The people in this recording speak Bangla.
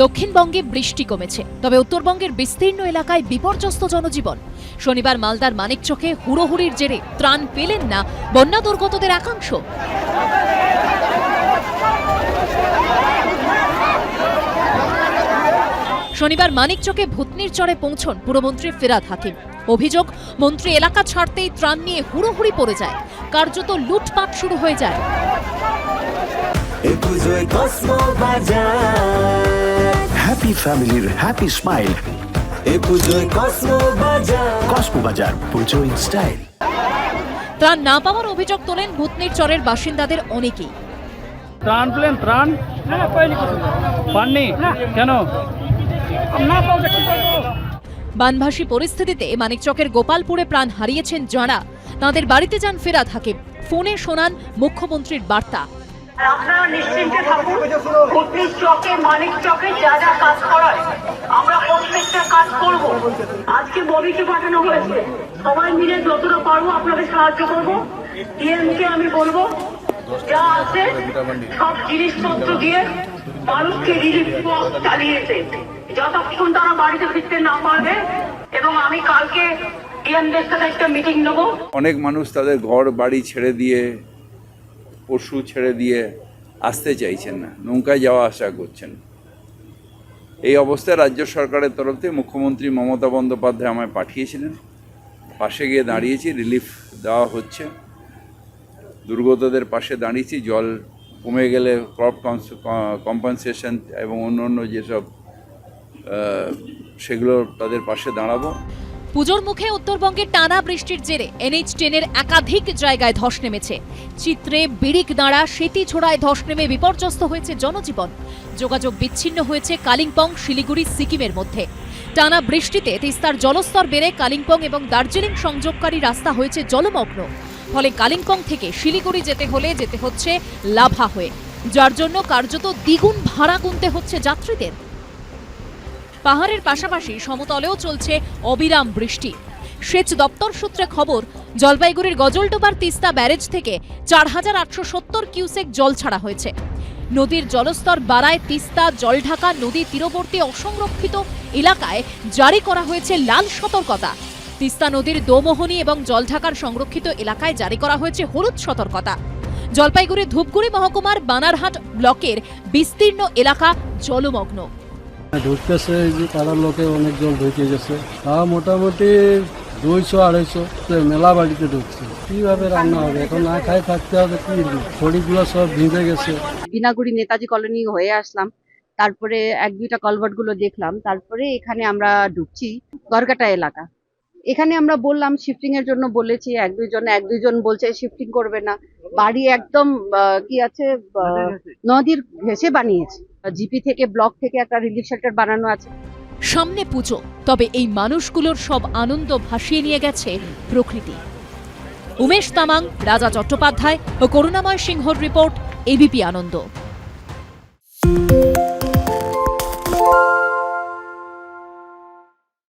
দক্ষিণবঙ্গে বৃষ্টি কমেছে, তবে উত্তরবঙ্গের বিস্তীর্ণ এলাকায় বিপর্যস্ত জনজীবন। শনিবার মালদার মানিকচকে হুড়োহুড়ির জেরে ত্রাণ পেলেন না বন্যা দুর্গতদের একাংশ। শনিবার মানিকচকে ভূতনির চরে পৌঁছন পুরমন্ত্রী ফিরাদ হাকিম। অভিযোগ, মন্ত্রী এলাকা ছাড়তেই ত্রাণ নিয়ে হুড়োহুড়ি পড়ে যায়। কার্যত লুটপাট শুরু হয়ে যায়। হ্যাপি ফ্যামিলির হ্যাপি স্মাইল এ পুজোয় কসমো বাজার কসমো বাজার পুজো ইন স্টাইল ত্রাণ না পাওয়ার অভিযোগ তোলেন ভূতনির চরের বাসিন্দাদের অনেকেই। ত্রাণ পেলেন ত্রাণ? পাননি? কেন? বানভাসী পরিস্থিতিতে মানিকচকের গোপালপুরে প্রাণ হারিয়েছেন যাঁরা। তাঁদের বাড়িতে যান ফেরাদ হাকিম। ফোনে শোনান মুখ্যমন্ত্রীর বার্তা। আপনারা নিশ্চিন্তে থাকুন কুটনির চকে, মানিক চকে যা যা কাজ করায় আমরা প্রত্যেকটা কাজ করব। আজকে ববিকে পাঠানো হয়েছে। সবাই মিলে যতটা পারব আপনাদের সাহায্য করব। ডিএমকে আমি বলব, যা আছে, সব জিনিসপত্র দিয়ে মানুষকে রিলিফ চালিয়েছে। যতক্ষণ তারা বাড়িতে ফিরতে না পারবে, এবং আমি কালকে ডিএমদের সাথে একটা মিটিং নেব। অনেক মানুষ তাদের ঘর বাড়ি ছেড়ে দিয়ে পশু ছেড়ে দিয়ে আসতে চাইছেন না, নৌকায় যাওয়া আসা করছেন। এই অবস্থায় রাজ্য সরকারের তরফ থেকে মুখ্যমন্ত্রী মমতা বন্দ্যোপাধ্যায় আমায় পাঠিয়েছিলেন। পাশে গিয়ে দাঁড়িয়েছি, রিলিফ দেওয়া হচ্ছে। দুর্গতদের পাশে দাঁড়িয়েছি, জল কমে গেলে ক্রপ কম্পেনসেশন এবং অন্য অন্য যেসব সেগুলো তাদের পাশে দাঁড়াবো। পুজোর মুখে উত্তরবঙ্গে টানা বৃষ্টির জেরে এনএইচ টেনের একাধিক জায়গায় ধস নেমেছে। চিত্রে বিড়িক দাঁড়া সেতি ছোড়ায় ধস নেমে বিপর্যস্ত হয়েছে জনজীবন। যোগাযোগ বিচ্ছিন্ন হয়েছে কালিম্পং, শিলিগুড়ি, সিকিমের মধ্যে। টানা বৃষ্টিতে তিস্তার জলস্তর বেড়ে কালিম্পং এবং দার্জিলিং সংযোগকারী রাস্তা হয়েছে জলমগ্ন। ফলে কালিম্পং থেকে শিলিগুড়ি যেতে হলে যেতে হচ্ছে লাভা হয়ে। যার জন্য কার্যত দ্বিগুণ ভাড়া গুনতে হচ্ছে যাত্রীদের। পাহাড়ের পাশাপাশি সমতলেও চলছে অবিরাম বৃষ্টি। সেচ দপ্তর সূত্রে খবর, জলপাইগুড়ির গজলডোবার তিস্তা ব্যারেজ থেকে চার হাজার আটশো সত্তর কিউসেক জল ছাড়া হয়েছে। নদীর জলস্তর বাড়ায় তিস্তা, জলঢাকা নদী তীরবর্তী অসংরক্ষিত এলাকায় জারি করা হয়েছে লাল সতর্কতা। তিস্তা নদীর দোমোহনী এবং জলঢাকার সংরক্ষিত এলাকায় জারি করা হয়েছে হলুদ সতর্কতা। জলপাইগুড়ি ধূপগুড়ি মহকুমার বানারহাট ব্লকের বিস্তীর্ণ এলাকা জলমগ্ন। ঢুকতেছে এই যে পাড়ার লোকে অনেক জল ঢুকে গেছে। তা মোটামুটি দুইশো আড়াইশো মেলা বাড়িতে ঢুকছে। কীভাবে রান্না হবে? এখন না খাই থাকতে হবে কি? খড়িগুলো সব ভিজে গেছে। বিনাগুড়ি নেতাজি কলোনি হয়ে আসলাম। তারপরে এক দুইটা কলভার্টগুলো দেখলাম। তারপরে এখানে আমরা ঢুকছি গরকাটা এলাকা। এখানে আমরা বললাম শিফটিং এর জন্য বলেছি এক দুইজন এক দুইজন বলছে শিফটিং করবে না। বাড়ি একদম আহ, কি আছে? আহ, নদীর ঘেসে বানিয়েছে। জিপি থেকে, ব্লক থেকে একটা রিলিফ শেল্টার বানানো আছে। সামনে পুজো, তবে এই মানুষগুলোর সব আনন্দ ভাসিয়ে নিয়ে গেছে প্রকৃতি। উমেশ তামাং, রাজা চট্টোপাধ্যায় ও করুণাময় সিংহর রিপোর্ট, এবিপি আনন্দ।